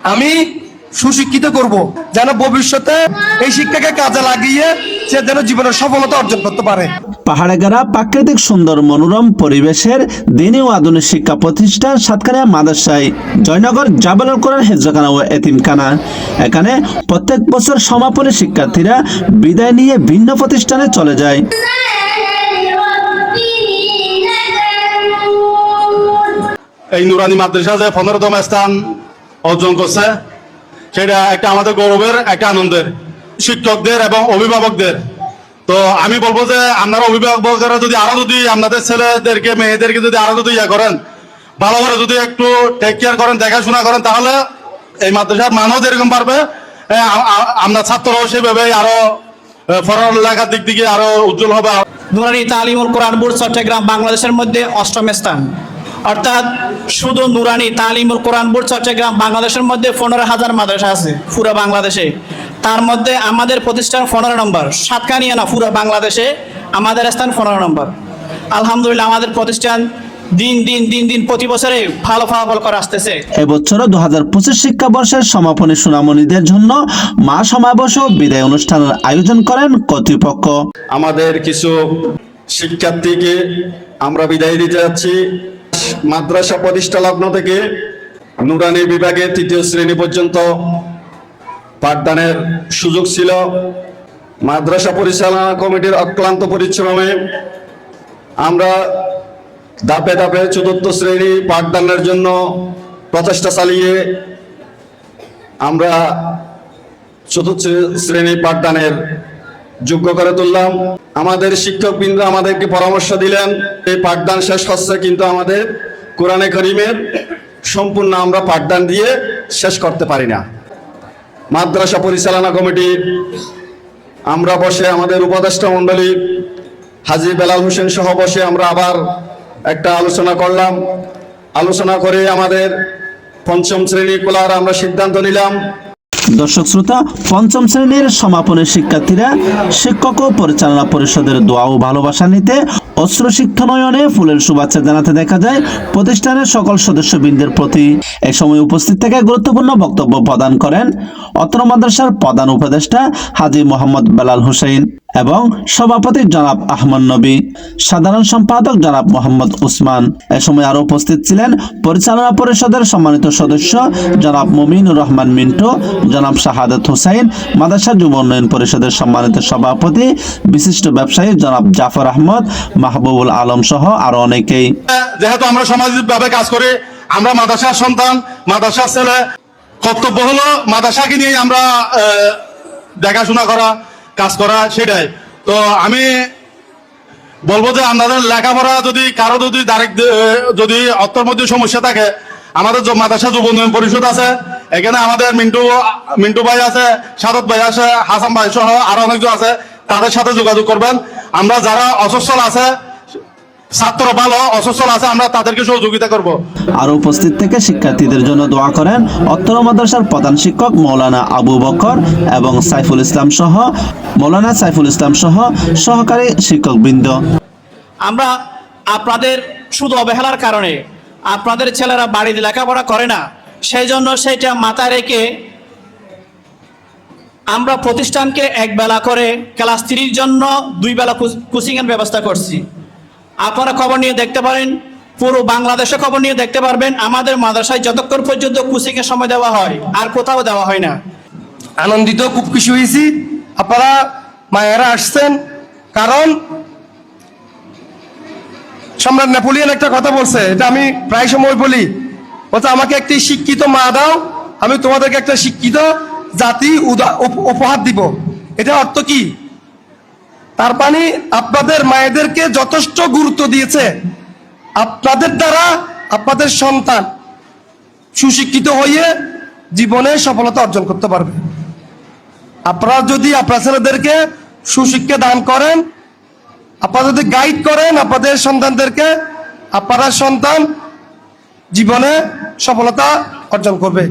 আমি সুশিক্ষিত করব যেন ভবিষ্যতে এই শিক্ষাকে কাজে লাগিয়ে সে যেন জীবনের সফলতা অর্জন করতে পারে। পাহাড়ে গড়া প্রাকৃতিক সুন্দর মনোরম পরিবেশের দিনী ও আধুনিক শিক্ষা প্রতিষ্ঠান সাতকানিয়া মাদ্রাসায় জয়নগর জাবালুল কোরআন হেজখানা ও এতিমখানা। এখানে প্রত্যেক বছর সমাপনী শিক্ষার্থীরা বিদায় নিয়ে ভিন্ন প্রতিষ্ঠানে চলে যায়। এই নুরানি মাদ্রাসা যে পনেরোতম স্থান অর্জন করছে। সেটা একটা আমাদের গৌরবের, একটা আনন্দের। শিক্ষকদের এবং অভিভাবকদের। তো আমি বলব যে, আপনারা অভিভাবকরা যদি আরও যদি আপনাদের ছেলেদেরকে, মেয়েদেরকে যদি আরও যদি ইয়ে করেন, ভালো করে যদি একটু টেক কেয়ার করেন, দেখাশোনা করেন, তাহলে এই মাদ্রাসার মানও যেরকম পারবে আমরা ছাত্ররাও সেভাবে আরও পড়ালেখার দিক থেকে আরও উজ্জ্বল হবে। নুরানি তালিমুল কোরআন বোর্ড চট্টগ্রাম, বাংলাদেশের মধ্যে অষ্টম স্থান। অর্থাৎ শুধু নুরানি তালিমুল কোরআন বোর্ড চট্টগ্রাম বাংলাদেশের মধ্যে পনেরো হাজার মাদ্রাসা আছে পুরো বাংলাদেশে। তার মধ্যে আমাদের প্রতিষ্ঠান পনেরো নম্বর। সাতকানিয়া না পুরো বাংলাদেশে আমাদের স্থান পনেরো নম্বর। আলহামদুলিল্লাহ আমাদের প্রতিষ্ঠান দিন দিন দিন দিন প্রতি বছরে ভালো ফলাফল করে আসতেছে। এবছরও দু হাজার পঁচিশ শিক্ষাবর্ষের সমাপনী সুনামণীদের জন্য মা সমাবেশ ও বিদায় অনুষ্ঠানের আয়োজন করেন কর্তৃপক্ষ। আমাদের কিছু শিক্ষার্থীকে আমরা বিদায় দিতে যাচ্ছি। মাদ্রাসা প্রতিষ্ঠা লগ্ন থেকে নুরানি বিভাগে তৃতীয় শ্রেণি পর্যন্ত পাঠদানের সুযোগ ছিল। মাদ্রাসা পরিচালনা কমিটির অক্লান্ত পরিশ্রমে আমরা ধাপে ধাপে চতুর্থ শ্রেণি পাঠদানের জন্য প্রচেষ্টা চালিয়ে আমরা চতুর্থ শ্রেণি পাঠদানের যোগ্য করে তুললাম। আমাদের শিক্ষকবৃন্দ আমাদেরকে পরামর্শ দিলেন, এই পাঠদান শেষ হচ্ছে কিন্তু আমাদের কোরআনে করিমের সম্পূর্ণ আমরা পাঠদান দিয়ে শেষ করতে পারি না। মাদ্রাসা পরিচালনা কমিটি, আমরা বসে আমাদের উপদেষ্টা মণ্ডলী হাজি বেলাল হোসেন সহ বসে আমরা আবার একটা আলোচনা করলাম। আলোচনা করে আমাদের পঞ্চম শ্রেণি খোলার আমরা সিদ্ধান্ত নিলাম। দর্শক শ্রোতা, পঞ্চম শ্রেণির সমাপনের শিক্ষার্থীরা শিক্ষক ও পরিচালনা পরিষদের দোয়া ও ভালোবাসা নিতে অস্ত্র শিক্ষানয়নে ফুলের শুভেচ্ছা জানাতে দেখা যায় প্রতিষ্ঠানের সকল সদস্যবৃন্দের প্রতি। এ সময় উপস্থিত থেকে গুরুত্বপূর্ণ বক্তব্য প্রদান করেন অত্র মাদ্রাসার প্রধান উপদেষ্টা হাজি মোহাম্মদ বেলাল হুসেন। এবং সভাপতি জনাব আহমদ নবী, সাধারণ সম্পাদক জনাব মোহাম্মদ উসমান। এ সময় আরও উপস্থিত ছিলেন পরিচালনা পরিষদের সম্মানিত সদস্য জনাব মুমিনুর রহমান মিন্টু, জনাব শাহাদত হুসাইন, মাদ্রাসা যুব উন্নয়ন পরিষদের সম্মানিত সভাপতি, বিশিষ্ট ব্যবসায়ী জনাব জাফর আহমদ, মাহবুবুল আলম সহ আরও অনেকেই। যেহেতু আমরা সামাজিক ভাবে কাজ করি, আমরা মাদ্রাসার সন্তান, মাদ্রাসার ছেলে। কর্তব্য হলো মাদ্রাসাকে নিয়ে আমরা দেখাশোনা করা। কাজ করা সেটাই। তো আমি বলব যে আপনাদের লেখাপড়া যদি, কারও যদি ডাইরেক্ট যদি অর্থের মধ্যে সমস্যা থাকে, আমাদের মাদ্রাসা যুব উন্নয়ন পরিষদ আছে, এখানে আমাদের মিন্টু মিন্টু ভাই আছে, সাদত ভাই আছে, হাসান ভাই সহ আরও অনেকজন আছে, তাদের সাথে যোগাযোগ করবেন। আমরা যারা অসচ্ছল আছে ছাত্র ভালো অসচ্ছল আছে আমরা তাদেরকে সহযোগিতা করব। আরও উপস্থিত থেকে শিক্ষার্থীদের জন্য দোয়া করেন অত্তর মাদ্রাসার প্রধান শিক্ষক মৌলানা আবু বকর এবং সাইফুল ইসলাম সহ মৌলানা সাইফুল ইসলাম সহ সহকারী শিক্ষকবৃন্দ। আমরা আপনাদের শুধু অবহেলার কারণে আপনাদের ছেলেরা বাড়িতে লেখাপড়া করে না সেই জন্য সেইটা মাথায় রেখে আমরা প্রতিষ্ঠানকে এক বেলা করে ক্লাস থ্রির জন্য দুই বেলা কোচিং এর ব্যবস্থা করছি। আপনারা খবর নিয়ে দেখতে পারেন, পুরো বাংলাদেশে খবর নিয়ে দেখতে পারবেন, আমাদের মাদ্রাসায় যতক্ষণ পর্যন্ত কোচিং এর সময় দেওয়া হয়, আর কোথাও দেওয়া হয় না। আনন্দিত, খুব খুশি হয়েছি। আপনারা মায়েরা আসছেন, কারণ সম্রাট নেপোলিয়ান একটা কথা বলছে, এটা আমি প্রায় সময় বলি। বলছে, আমাকে একটি শিক্ষিত মা দাও, আমি তোমাদেরকে একটা শিক্ষিত জাতি উপহার দিব। এটা অর্থ কি? তার মানে আপনাদের মায়েদেরকে যথেষ্ট গুরুত্ব দিয়েছে। আপনাদের দ্বারা আপনাদের সন্তান সুশিক্ষিত হয়ে জীবনে সফলতা অর্জন করতে পারবে। আপনারা যদি আপনার ছেলেদেরকে সুশিক্ষা দান করেন, আপনারা যদি গাইড করেন আপনাদের সন্তানদেরকে, আপনারা সন্তান জীবনে সফলতা অর্জন করবে।